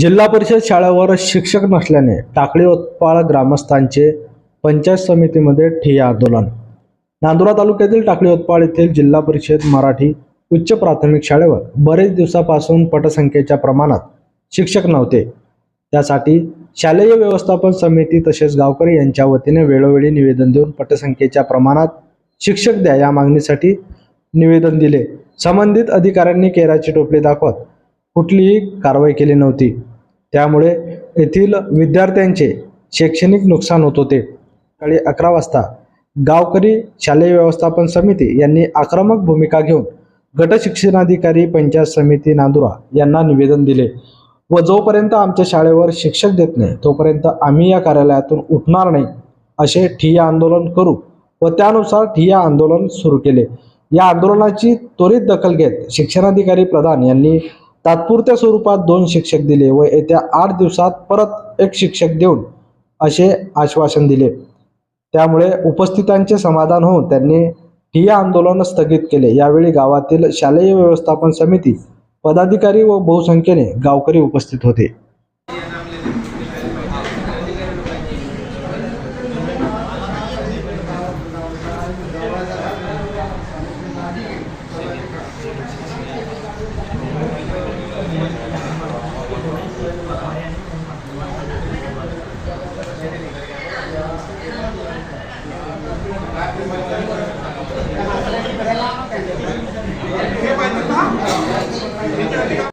जिल्हा परिषद शाळेवर शिक्षक नसल्याने टाकळी उत्पाळ ग्रामस्थांचे पंचायत समितीमध्ये ठिय्या आंदोलन. नांदुरा तालुक्यातील टाकळी उत्पाळ येथील जिल्हा परिषद मराठी उच्च प्राथमिक शाळेवर बरेच दिवसापासून पटसंख्येच्या प्रमाणात शिक्षक नव्हते. त्यासाठी शालेय व्यवस्थापन समिती तसेच गावकरी यांच्या वतीने वेळोवेळी निवेदन देऊन पटसंख्येच्या प्रमाणात शिक्षक द्या या मागणीसाठी निवेदन दिले. संबंधित अधिकाऱ्यांनी केराची टोपली दाखवत कुठलीही कारवाई केली नव्हती. त्यामुळे येथील विद्यार्थ्यांचे शैक्षणिक नुकसान होत होते. सकाळी अकरा वाजता गावकरी शालेय व्यवस्थापन समिती यांनी आक्रमक भूमिका घेऊन गटशिक्षणाधिकारी पंचायत समिती नांदुरा यांना निवेदन दिले व जोपर्यंत आमच्या शाळेवर शिक्षक देत नाही तोपर्यंत आम्ही या कार्यालयातून उठणार नाही असे ठिय्या आंदोलन करू व त्यानुसार ठिय्या आंदोलन सुरू केले. या आंदोलनाची त्वरित दखल घेत शिक्षणाधिकारी प्रधान यांनी तात्पुरत्या स्वरूपात दोन शिक्षक दिले व येत्या आठ दिवसात परत एक शिक्षक देऊन असे आश्वासन दिले. त्यामुळे उपस्थितांचे समाधान होऊन त्यांनी ठिय्या आंदोलन स्थगित केले. यावेळी गावातील शालेय व्यवस्थापन समिती पदाधिकारी व बहुसंख्येने गावकरी उपस्थित होते. 拉高。